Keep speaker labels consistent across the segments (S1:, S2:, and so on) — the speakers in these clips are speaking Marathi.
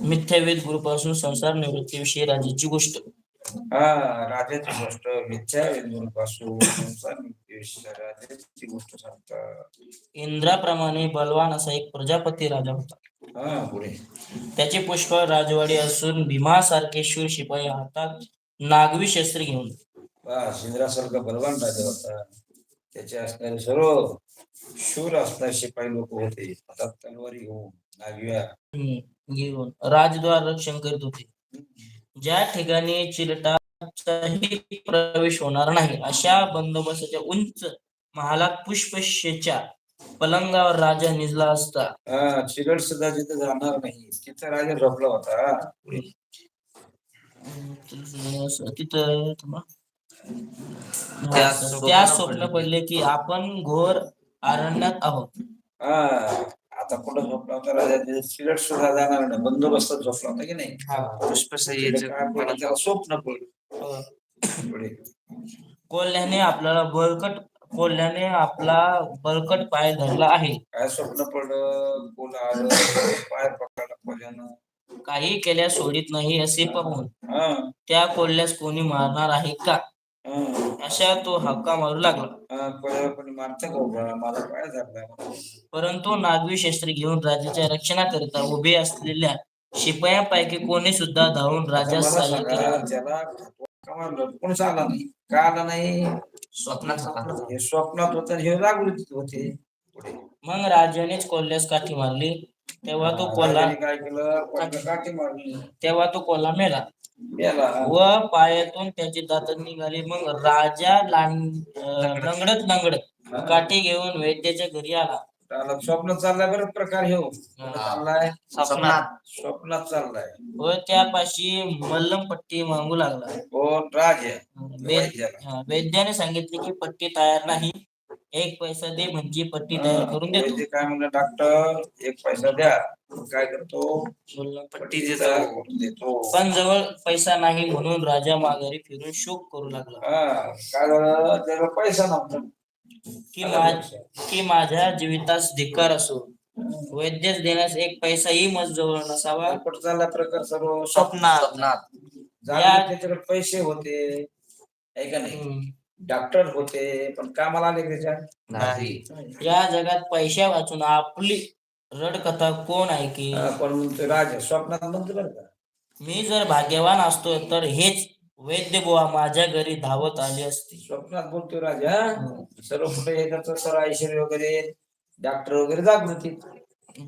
S1: मिथ्यावेद गुरुपासून संसार निवृत्तीविषयी राजाची गोष्ट.
S2: हा राजाची गोष्ट. मिथ्या पासून संसार मुक्तीविषयी राजाची गोष्ट सांगतात.
S1: इंद्राप्रमाणे बलवान असा एक प्रजापती राजा होता.
S2: हा पुढे.
S1: त्याची पुष्कळ राजवाडी असून भीमासारखे शूर शिपाई हातात नागवी शस्त्र घेऊन.
S2: इंद्रासारखा बलवान राजा होता. त्याचे असणारे सर्व शूर असणारे शिपाई लोक होते. हातात तलवारी घेऊन.
S1: घेऊन राजद्वार रक्षण करीत होते ज्या ठिकाणी चिरटाचाही प्रवेश होणार नाही अशा बंदोबस्ताच्या उंच महालात पुष्पशेच्या पलंगावर राजा निजला असता
S2: हा चिरड सुद्धा जिथे जाणार नाही तिथे राजा झोपला होता.
S1: तिथं.
S3: त्या स्वप्न पडले.
S1: की आपण घोर अरण्यात आहोत
S2: हा आता कुठं झोपला होता राजा? चिरड सुद्धा जाणार नाही. बंदोबस्तात झोपला होता की नाही?
S3: पुष्पसह्येचं
S2: स्वप्न पडलं पुढे.
S1: कोल्ह्याने आपल्याला बळकट कोल्ह्याने आपला बळकट पाय धरला आहे.
S2: काय स्वप्न पडलं? आलं पाय पकडला कोल्यानं
S1: काही केल्या सोडित नाही असे पाहून.
S2: हा.
S1: त्या कोल्ह्यास कोणी मारणार आहे का?
S2: हा
S1: अशा तो हक्का मारू लागला.
S2: कोणी मारतं? माझा पाय
S1: परंतु नागवी शस्त्र घेऊन राजाच्या रक्षणाकरिता उभे असलेल्या शिपायांपैकी कोणी सुद्धा धावून
S2: आता
S1: राजास
S2: मला
S1: सहाय्य
S2: सांगा,
S1: केले
S2: त्याला का मारलं कोणीच आला नाही? का आला नाही?
S3: स्वप्नात
S2: स्वप्नात होत हे जागृतीत होते.
S1: मग राजानेच कोल्ह्यास काठी मारली. तेव्हा तो कोल्हा
S2: काठी मारली.
S1: तेव्हा तो कोल्हा मेला. व पायातून त्याची दात निघाली. मग राजा लंगडत लंगडत काठी घेऊन वैद्याच्या घरी आला.
S2: त्याला स्वप्नात चाललाय बरं प्रकार हे चाललाय.
S3: स्वप्नात.
S2: स्वप्नात. चाललाय.
S1: व त्यापाशी मल्लम पट्टी मागू लागला.
S2: राज वैद्याला.
S1: हा, वैद्याने सांगितले की पट्टी तयार नाही. एक पैसा दे म्हणजे पट्टी तयार करून देतो.
S2: वैद्य काय म्हणलं डॉक्टर एक पैसा द्या. काय करतो?
S1: मल्लम
S2: पट्टी देतो देतो.
S1: पण जवळ पैसा नाही म्हणून राजा माघारी फिरून शोक करू लागला.
S2: हा काय झालं? त्याला पैसा नव्हता.
S1: की मा- की माझ्या जीवितास धिक्कार असो. वैद्यच देण्यास एक पैसाही मज जवळ नसावा.
S2: चालला प्रकार सर्व.
S1: स्वप्नात.
S3: स्वप्नात.
S2: झालं
S1: या-
S2: त्याच्याकडे पैसे होते. आहे का नाही.
S1: हम्म.
S2: डॉक्टर होते पण कामाला आले त्याच्यात
S3: नाही.
S1: या जगात पैशा वाचून आपली रडकथा कोण ऐके
S2: पण म्हणतो राजा स्वप्नात म्हणतो बरं का.
S1: मी जर भाग्यवान असतो तर हेच वैद्य बुवा माझ्या घरी धावत आली असती
S2: स्वप्नात बोलतो राजा सर्व कुठे येतात सर्व ऐश्वर्य वगैरे डॉक्टर वगैरे जागृती.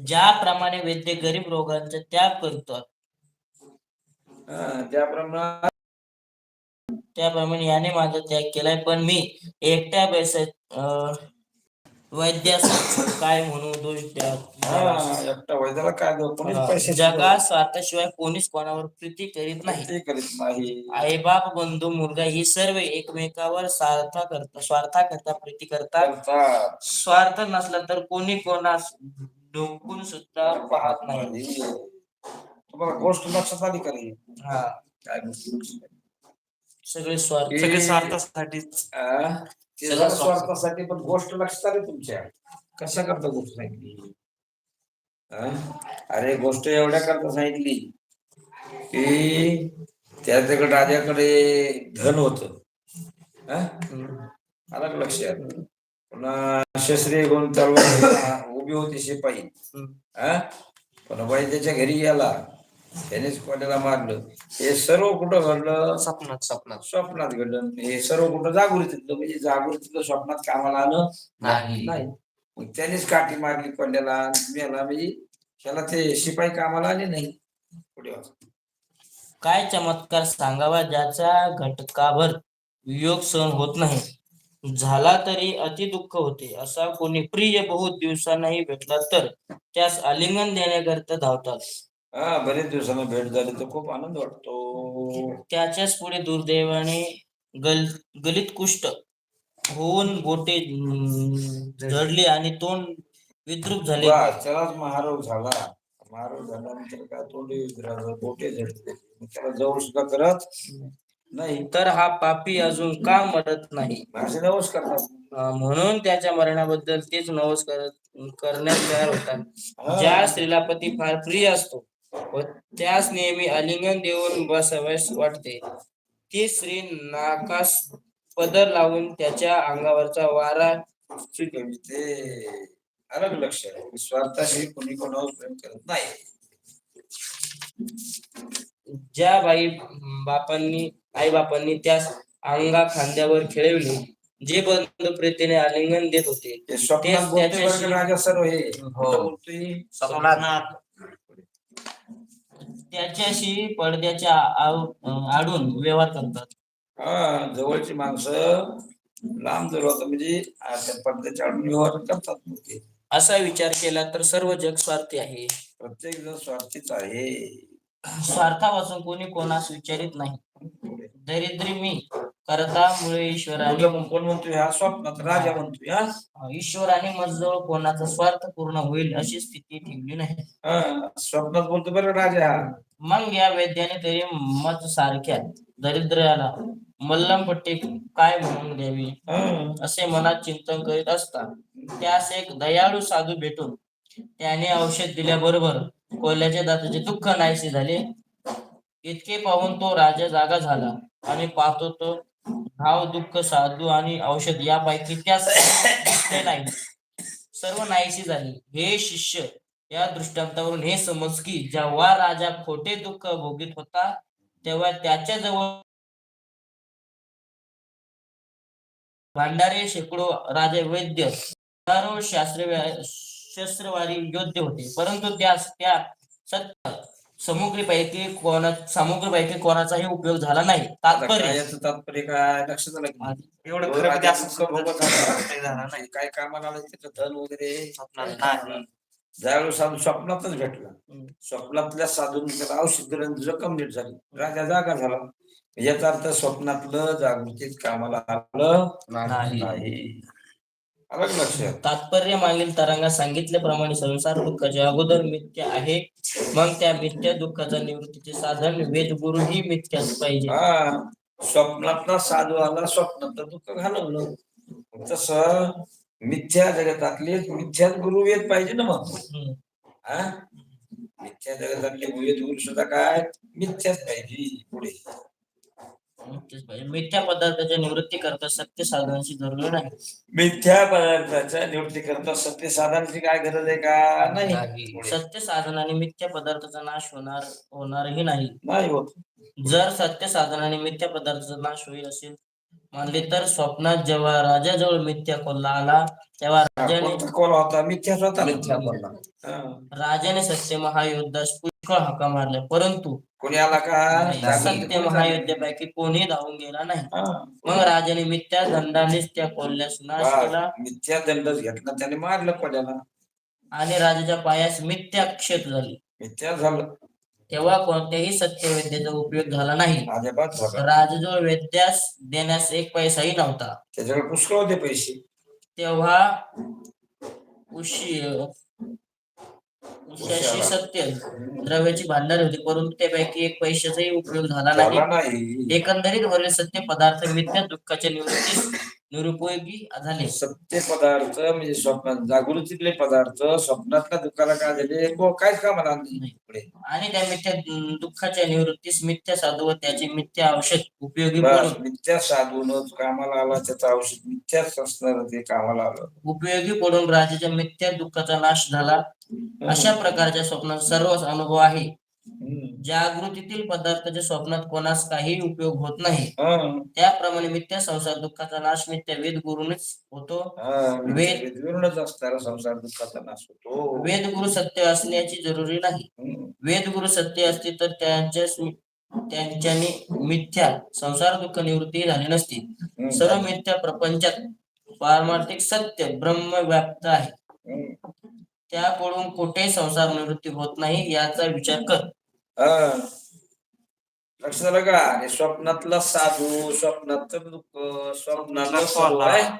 S1: ज्याप्रमाणे वैद्य गरीब रोगांचा त्याग करतात.
S2: हा, त्याप्रमाणे
S1: त्याप्रमाणे याने माझा त्याग केलाय. पण मी एकट्या पैशात अं, वैद्यास काय म्हणू दोष द्या
S2: हा, एकटा वैद्याला काय देऊ? कोणीच पैसे
S1: जगात स्वार्थाशिवाय कोणीच कोणावर प्रीती करीत नाही.
S2: ते करीत नाही.
S1: आईबाप बंधू मुलगा ही सर्व एकमेकावर स्वार्था करता स्वार्था करता प्रीती करतात.
S2: करतात.
S1: स्वार्थ नसला तर कोणी कोणास डोकून सुद्धा पाहत नाही.
S2: तुम्हाला गोष्ट लक्षात आली का नाही?
S1: हा.
S2: काय गोष्ट लक्षात आली?
S1: सगळे स्वार्थ.
S3: सगळे स्वार्थासाठी
S2: आ? ते
S1: सगळं
S2: जरा
S1: स्वार्थ.
S2: स्वार्थासाठी पण गोष्ट लक्षात आली तुमच्या. कशा करता गोष्ट सांगितली? अरे गोष्ट एवढ्या करता सांगितली की त्याच्याकडे राजाकडे धन होत. आला का लक्षात पुन्हा शस्त्रे घेऊन तलवार उभी होती शिपाई. हा पण वैद्याच्या घरी गेला. त्यानेच कोणाला मारलं? हे सर्व कुठं घडलं?
S3: स्वप्नात स्वप्नात.
S2: स्वप्नात घडलं. हे सर्व कुठं जागृतीतलं म्हणजे जागृतीतलं स्वप्नात कामाला आलं
S3: नाही.
S2: नाही. मग त्यानेच काठी मारली कोल्याला मेला. म्हणजे त्याला ते शिपाई कामाला आले नाही. पुढे.
S1: काय चमत्कार सांगावा? ज्याचा घटकाभर वियोग सहन होत नाही. झाला तरी अति दुःख होते. असा कोणी प्रिय बहुत दिवसांनाही भेटला तर त्यास आलिंगन देण्याकरता धावतात.
S2: हा बरेच दिवसांना भेट झाली तर खूप आनंद वाटतो.
S1: त्याच्याच पुढे दुर्दैवाने गल गलित कुष्ठ होऊन बोटे जडली आणि तोंड विद्रूप झाले.
S2: वा, त्यालाच महारोग झाला. महारोग झाल्यानंतर काय तोंडी बोटे मग त्याला जवळ सुद्धा करत नाही.
S1: तर हा पापी अजून का मरत नाही?
S2: भाषे नवस करतात.
S1: अं, म्हणून त्याच्या मरणाबद्दल तेच नवस करत करण्यास तयार होतात. ज्या स्त्रीला पती फार प्रिय असतो व त्यास नेहमी आलिंगन देऊन बसावयास वाटते. ती स्त्री नाकास पदर लावून त्याच्या अंगावरचा वारा
S2: स्वीकारते. ते अलग लक्ष? आहे स्वार्थाशी कोणी कोणावर प्रेम करत नाही.
S1: ज्या बाई बापांनी आई बापांनी त्यास अंगा खांद्यावर खेळविले जे बंधू प्रीतीने आलिंगन देत होते
S2: ते स्वप्नात
S1: तेच
S2: बोलतोय बरं
S1: त्याच्याशी-
S2: का राजा सर्व हे
S3: हो.
S2: कुठं बोलतोय
S3: स्वप्नात
S1: त्याच्याशी पडद्याच्या आडून व्यवहार करतात.
S2: हा जवळची माणसं लांब जर होतं म्हणजे त्या पडद्याच्या आडून व्यवहार करतात
S1: असा विचार केला तर सर्व जग स्वार्थी आहे.
S2: प्रत्येक जण स्वार्थीच आहे.
S1: स्वार्थापासून कोणी कोणास विचारित नाही. दरिद्री मी. करतामुळे ईश्वराने
S2: कोण कोण म्हणतोय? हा स्वप्नात राजा म्हणतोय हा?
S1: ईश्वराने मजजवळ कोणाचा स्वार्थ पूर्ण होईल अशी स्थिती ठेवली नाही.
S2: हा, स्वप्नात बोलतो बरं राजा.
S1: मग या वैद्याने तरी मत सारख्या दरिद्र्याला मल्लमपट्टी काय म्हणून द्यावी
S2: हा,
S1: असे मनात चिंतन करीत असता त्यास एक दयाळू साधू भेटून त्याने औषध दिल्याबरोबर कोल्ह्याच्या दाताचे दुःख नाहीसे झाले. इतके पाहून तो राजा जागा झाला आणि पाहतो तो भाव दुःख साधू आणि औषध यापैकी त्या नाही सर्व नाहीशी झाली. हे शिष्य या दृष्टांतावरून हे समज की जेव्हा राजा खोटे दुःख भोगीत होता तेव्हा त्याच्याजवळ भांडारे शेकडो राजे वैद्य हजारो शास्त्र शस्त्रवारी योद्धे होते. परंतु त्यास त्या सत्य सामुग्रीपैकी कोणा सामुग्रीपैकी कोणाचाही उपयोग झाला नाही तात्पर्य
S2: काय याचं तात्पर्य काय लक्षात आलं की नाही?
S3: एवढं खरं ते असं
S2: होता.
S3: नाही झालं नाही.
S2: काय कामाला आलं त्याचं धन वगैरे
S3: स्वप्नात नाही
S2: ज्यावेळेस साधू स्वप्नातच भेटला
S1: हम्म.
S2: स्वप्नातल्या साधून त्याला औषध दिलं आणि कंप्लीट झाली राजा जागा झाला याचा अर्थ स्वप्नातलं जागृतीत कामाला आलं
S1: नाही. तात्पर्य मागील तरंगा सांगितल्याप्रमाणे संसार दुःखाचे अगोदर मिथ्य आहे मग त्या मिथ्या दुःखाचा निवृत्तीचे साधन वेदगुरु ही मिथ्याच पाहिजे.
S2: स्वप्नातला साधू आला स्वप्नातलं दुःख घालवलं. तस मिथ्या जगतातले मिथ्यात गुरु वेद पाहिजे ना मग. मिथ्या जगतातले वेद गुरु सुद्धा काय? मिथ्याच पाहिजे पुढे.
S1: पाहिजे मिथ्या पदार्थाच्या निवृत्ती करता सत्य साधनाची जरूर नाही.
S2: मिथ्या पदार्थाच्या निवृत्ती करता सत्य साधनाची काय गरज आहे का? नाही.
S1: सत्य साधन आणि मिथ्या पदार्थाचा नाश होणार होणारही नाही.
S2: नाही होत.
S1: जर सत्य साधनाने मिथ्या पदार्थाचा नाश होईल असेल मानले तर स्वप्नात जेव्हा राजाजवळ मिथ्या कोल्हा आला तेव्हा राजाने
S2: कोणता कोला होता मिथ्याच होता
S3: मिथ्या कोल्हा.
S2: हा.
S1: राजाने सत्य महायुद्धास पुष्कळ हाका मारल्या. परंतु
S2: कोणी आला का
S1: सत्य? महायुद्धापैकी कोणी धावून गेला नाही. मग राजाने मिथ्या दंडानेच त्या कोल्ह्यास नाश केला.
S2: मिथ्या दंडच घेतला. त्याने मारलं कोल्याला.
S1: आणि राजाच्या पायास मिथ्या क्षेत्र झाली.
S2: मिथ्या झालं.
S1: तेव्हा कोणत्याही सत्य विद्येचा उपयोग झाला नाही. राजाजवळ वेद्यास देण्यास एक पैसाही नव्हता.
S2: त्याच्याकडे पुष्कळ होते पैसे.
S1: तेव्हा उशी उशाशी सत्य द्रव्याची भांडार होती परंतु त्यापैकी एक पैशाचाही उपयोग झाला नाही. एकंदरीत वरील सत्य पदार्थ मिथ्या दुःखाच्या निवृत्तीस निरुपयोगी झाले
S2: सत्य पदार्थ म्हणजे स्वप्नात जागृतीतले पदार्थ स्वप्नातल्या दुःखाला काय झाले काहीच कामाला नाही पुढे.
S1: आणि त्या मिथ्या दुःखाच्या निवृत्तीस मिथ्या साधू व त्याचे मिथ्या औषध उपयोगी पडून
S2: मिथ्या साधून कामाला आला त्याचं औषध मिथ्याच असणार ते कामाला आलं.
S1: उपयोगी पडून राजाच्या मिथ्या दुःखाचा नाश झाला. अशा प्रकारच्या स्वप्नात सर्व अनुभव आहे. जागृतीतील पदार्थाच्या स्वप्नात कोणास काही उपयोग होत नाही त्याप्रमाणे मिथ्या संसार दुःखाचा नाश मिथ्या वेद गुरुनेच होतो वेद-
S2: वेदविरूनच असणारा संसार दुःखाचा नाश होतो
S1: वेद गुरु सत्य असण्याची जरुरी नाही. वेद गुरु सत्य असते तर त्यांच्या त्यांच्यानी मिथ्या संसार दुःख निवृत्ती झाली नसती. सर्व मिथ्या प्रपंचात पारमार्थिक सत्य ब्रह्म व्याप्त आहे. त्याकडून कुठे संसार निवृत्ती होत नाही याचा विचार कर.
S2: हा. लक्ष झालं का? आणि स्वप्नातला साधू स्वप्नातलं दुःख स्वप्नातलं.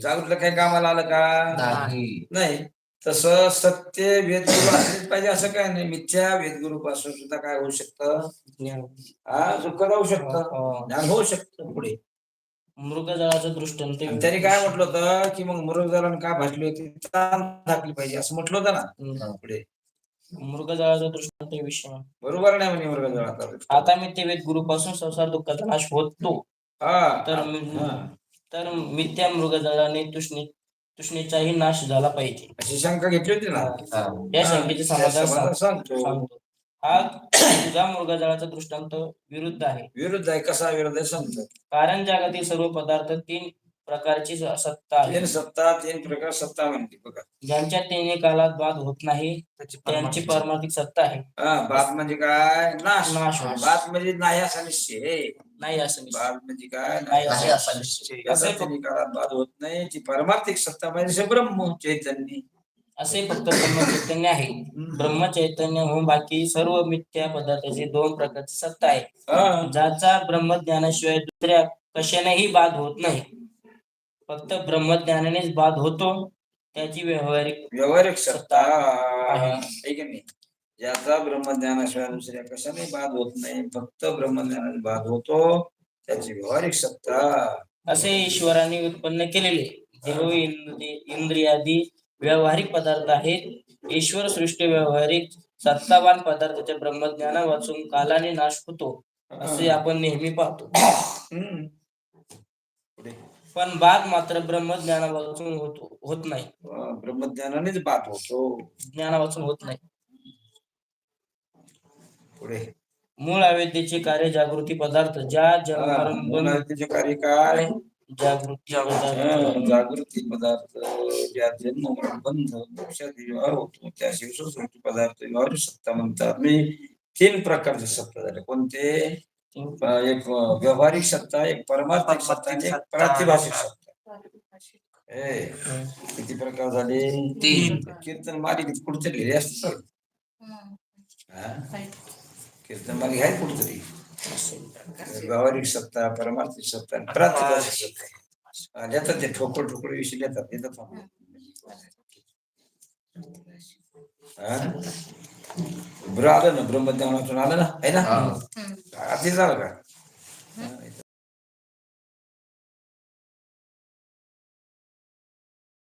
S2: जागृतलं काही कामाला आलं का?
S3: नाही.
S2: नाही. तसं सत्य वेदगुरु असलेच पाहिजे असं काय नाही. मिथ्या वेदगुरु पासून सुद्धा काय होऊ शकतं? हा दुःख जाऊ शकतं. ज्ञान होऊ शकतं पुढे.
S1: मृगजळाचं दृष्टांत
S2: आणि त्यांनी काय म्हटलं होतं की मग मुरुगदारानं का भाजली होती टाकली पाहिजे असं म्हटलं होतं ना. पुढे.
S1: मृगजळाचा दृष्टांत विषय.
S2: बरोबर नाही म्हणे मुरुगदाराचा
S1: आता. मी ते वेद गुरुपासून संसार दुःखाचा नाश होतो.
S2: हा.
S1: तर मी-. तर मिथ्या मृगजळाने तुष्णी तुष्णीचाही नाश झाला पाहिजे.
S2: अशी शंका घेतली होती ना.
S3: हा.
S1: या शंकेचे समाधान
S2: समाधान
S1: सांग-
S2: सांगतो.
S1: सांगतो. हा तुझा मृगजळाचा दृष्टांत विरुद्ध आहे.
S2: विरुद्ध आहे. कसा विरुद्ध आहे सांगतो.
S1: कारण जगातील सर्व पदार्थ तीन प्रकारची सत्ता
S2: तीन सत्ता तीन प्रकार सत्ता म्हणते बघा.
S1: ज्यांच्या तिन्ही कालात बाद होत नाही
S3: त्याची परमार्थिक
S1: सत्ता आहे.
S2: हा बात म्हणजे काय? नाश.
S1: नाश.
S2: बात म्हणजे नाही असा निश्चय.
S1: नाही असं.
S2: बात म्हणजे काय?
S1: नाही
S3: नाही
S1: असं
S3: असा निश्चय.
S2: याचा तिन्ही काळात बाद होत नाही ती पारमार्थिक सत्ता म्हणजे ब्रह्म चैतन्य.
S1: असे फक्त ब्रह्मचैतन्य आहे. ब्रह्मचैतन्य म्हणून बाकी सर्व मिथ्या पदार्थाची दोन प्रकारची सत्ता आहे. ज्याचा ब्रह्मज्ञानाशिवाय दुसऱ्या कशानेही बाद होत नाही. फक्त ब्रह्मज्ञानानेच बाद होतो. त्याची व्यावहारिक
S2: व्यावहारिक सत्ता
S1: आहे.
S2: की नाही? ज्याचा ब्रह्मज्ञानाशिवाय दुसऱ्या कशाने बाद होत नाही. फक्त ब्रह्मज्ञानाने बाद होतो. त्याची व्यावहारिक सत्ता.
S1: असे ईश्वराने उत्पन्न केलेले. इंद्रियादी व्यावहारिक पदार्थ आहेत. ईश्वर सृष्टी व्यावहारिक सत्तावान पदार्थाच्या ब्रह्मज्ञाना वाचून कालाने नाश होतो असे आपण नेहमी पाहतो. पण बाद मात्र ब्रह्मज्ञाना वाचून होतो होत नाही.
S2: ब्रह्मज्ञानानेच बाद होतो.
S1: ज्ञाना वाचून होत नाही.
S2: पुढे.
S1: मूळ अविद्येचे कार्य जागृती पदार्थ ज्या जन्मारंभ
S2: कार्य काय?
S1: जागृती
S2: जागृती पदार्थ ज्या जन्म बंध मोक्षात व्यवहार होतो त्या शिवसृष्टी पदार्थ व्यवहार सत्ता म्हणतात. मी तीन प्रकारचे सत्ता झाले. कोणते? एक व्यावहारिक सत्ता एक परमार्थिक सत्ता आणि एक. प्रातिभाषिक सत्ता. ए. किती प्रकार झाले?
S3: तीन.
S2: कीर्तन मालिकेत कुठचे लिहिले असतात हा? कीर्तन मालिका आहे कुठतरी? व्यावहारिक सत्ता परमार्थिक सत्ता प्रातिभाषिक सत्ता लिहितात ते ठोकळ ठोकळ विषय आपण. हा? बरं आलं ना ब्रह्मज्ञानातून आलं ना आहे ना
S3: हा.
S2: आधी झालं का